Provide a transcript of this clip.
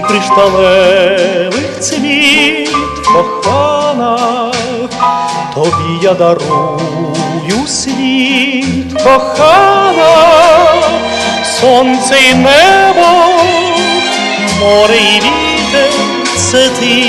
кришталевих цвіт кохана, тобі я дарую світ кохана, сонце і небо, море і вітер, це ти.